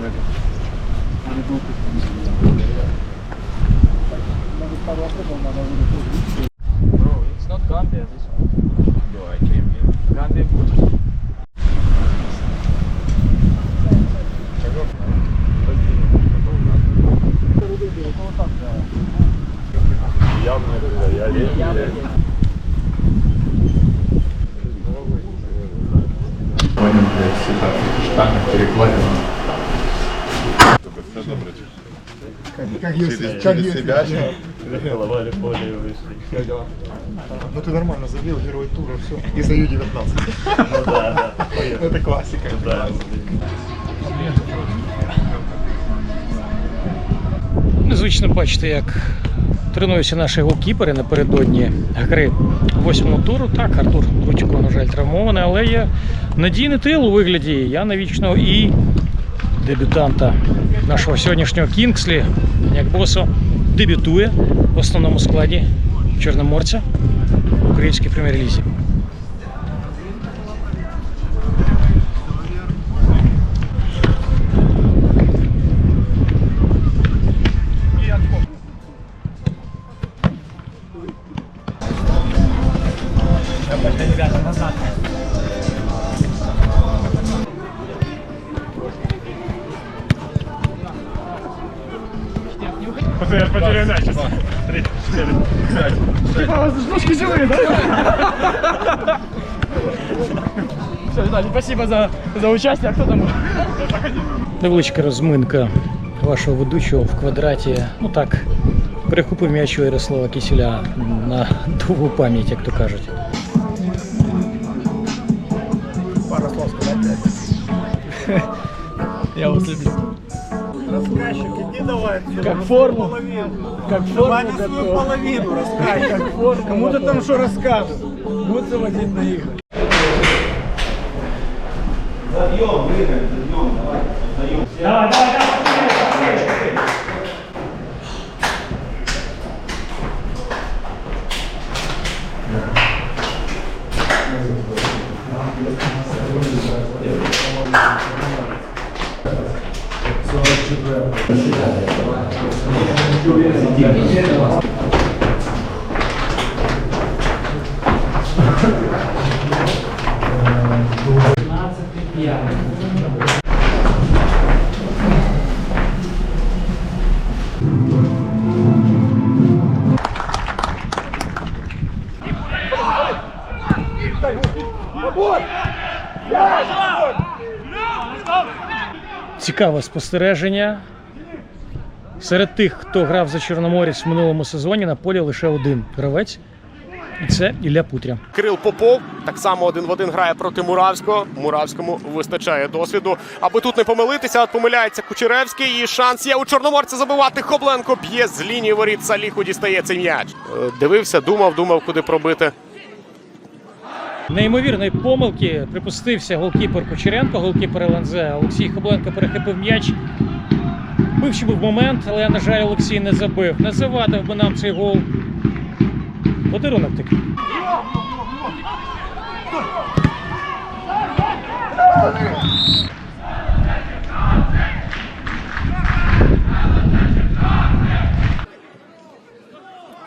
Bro, it's not Gambia this one. No, I came here. Gambia good. Явно, я левее. Сегодня для всех штатных перекладинах. Все добре. Как есть, Через, как через есть. себя же. Ну ты нормально забил, герой тура, все. И за Ю-19. Ну да, да. Это классика. Незвично бачити, як тренуються наші голкіпери напередодні гри восьмого туру. Так, Артур Ручко, на жаль, травмований, але є надійний тил у вигляді Яна Вічного і дебютанта нашого сьогоднішнього Кінгслі. Як босо дебютує в основному складі Чорноморця в українській прем'єр-лізі. Спасибо за, за участие. А кто там? Невеличка розминка вашого ведучого в квадраті. Ну так, перехопив м'яч у Ярослава Кісіля на довгу пам'ять, як то кажуть. Пару слов сказать. Как форму. Как форму Давай свою половину расскажи. Как форму Кому-то там что расскажет. Будут заводить на игры. Цікаве спостереження. Серед тих, хто грав за Чорноморець в минулому сезоні, на полі лише один гравець. І це Ілля Путря. Кирил Попов так само один в один грає проти Муравського. Муравському вистачає досвіду. Аби тут не помилитися, от помиляється Кучеревський. І шанс є у Чорноморця забивати. Хобленко б'є з лінії воріт. Саліху дістає цей м'яч. Е, Дивився, думав, думав, куди пробити. Неймовірної помилки припустився голкіпер Кучеренко, голкіпер ЛНЗ. Олексій Хобленко перехопив м'яч. Бивши був момент, але, на жаль, Олексій не забив. Не завадив би нам цей гол. Подарунок такий.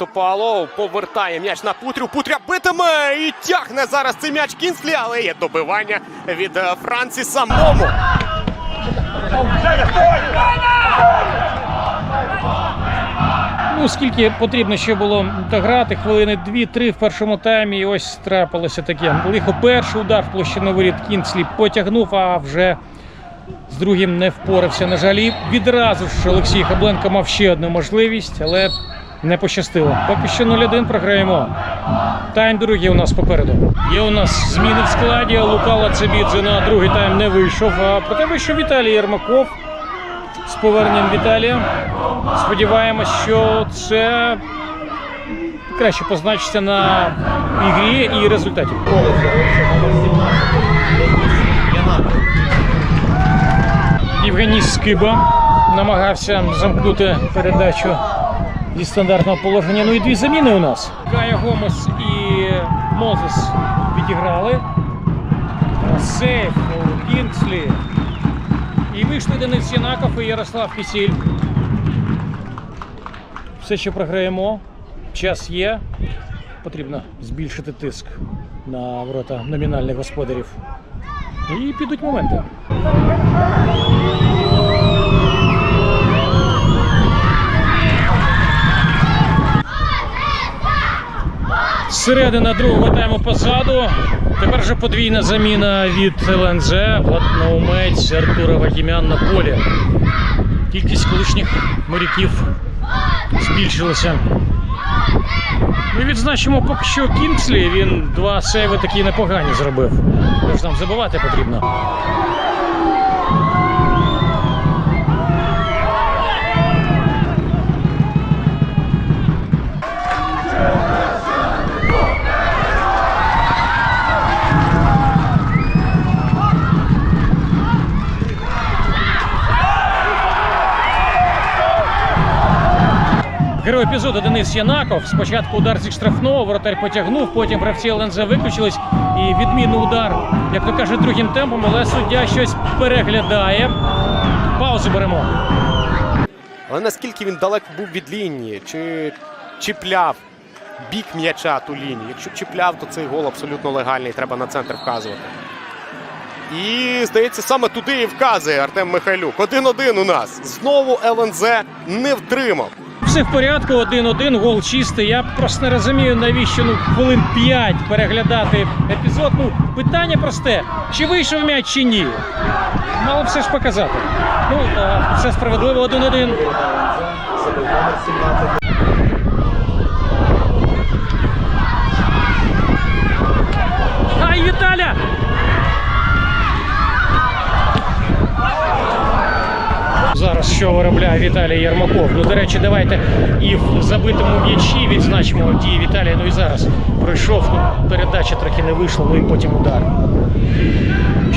Топалов повертає м'яч на Путрю. Путря битиме і тягне зараз цей м'яч Кінслі, але є добивання від е, Франціса Момо. Ну, скільки потрібно ще було дограти, хвилини 2-3 в першому таймі. І ось трапилося таке. Лихо перший удар в площину воріт Кінслі потягнув, а вже з другим не впорався. На жаль, відразу ж Олексій Хабленко мав ще одну можливість, але не пощастило. Поки що 0-1 програємо. Тайм другий у нас попереду. Є у нас зміни в складі. Лука Лацебідзе на другий тайм не вийшов. А проте вийшов Віталій Єрмаков з поверненням Віталія. Сподіваємось, що це краще позначиться на ігрі і результаті. Євгеній Скиба намагався замкнути передачу зі стандартного положення. Ну і дві заміни у нас. Кая Гомес і Мозес відіграли. Сейф Кінгслі. І вийшли Денис Янаков і Ярослав Кисіль. Все ще програємо. Час є. Потрібно збільшити тиск на ворота номінальних господарів. І підуть моменти. Середина другого тайму позаду. Тепер же подвійна заміна від ЛНЗ. Влад Наумець, Артура Вагімян на полі. Кількість колишніх моряків збільшилася. Ми відзначимо поки що Кінгслі. Він два сейви такі непогані зробив. Тож нам забивати потрібно. Герой епізоду Денис Янаков. Спочатку удар зі штрафного, воротар потягнув, потім гравці ЛНЗ виключились. І відмінний удар, як то кажуть, другим темпом, але суддя щось переглядає. Паузу беремо. Але наскільки він далеко був від лінії, чи чіпляв бік м'яча ту лінію. Якщо чіпляв, то цей гол абсолютно легальний, треба на центр вказувати. І, здається, саме туди і вказує Артем Михайлюк. 1-1 у нас. Знову ЛНЗ не втримав. Все в порядку, 1-1, гол чистий. Я просто не розумію, навіщо ну, хвилин 5 переглядати епізод. Ну, питання просте: чи вийшов м'яч, чи ні. Мало все ж показати. Ну, все справедливо 1-1. Віталій Єрмаков. Ну, до речі, давайте і в забитому м'ячі відзначимо дії Віталія. Ну і зараз пройшов, ну, передача трохи не вийшла, ну і потім удар.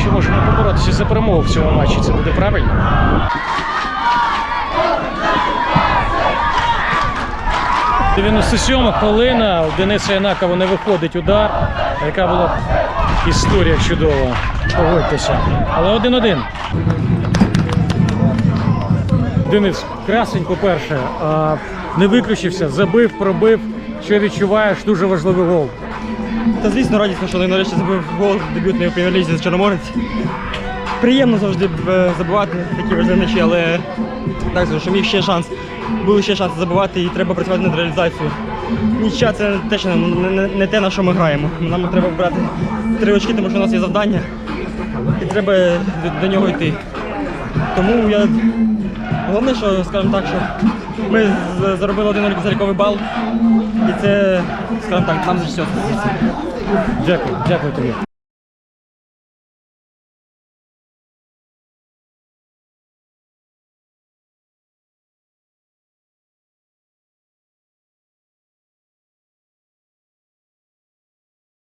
Що можемо поборотися за перемогу в цьому матчі? Це буде правильно? – 97 хвилина. У Дениса Янакова не виходить удар. Яка була історія чудова. Погодьтеся. Але 1-1. Денис, красень, по-перше, не виключився, забив, пробив. Що відчуваєш, дуже важливий гол. Та звісно, радісно, що нарешті забив гол дебютний у прем'єр-лізі з Чорноморець. Приємно завжди е, забивати такі важливі м'ячі, але так що міг ще шанс. Були ще шанси забивати і треба працювати над реалізацією. Нічия це те, що не, не, не те, на що ми граємо. Нам треба брати три очки, тому що у нас є завдання, і треба до, до нього йти. Тому я головне, що скажімо так, що ми заробили один заліковий бал, і це, скажімо так, нам за все. Дякую, дякую тобі.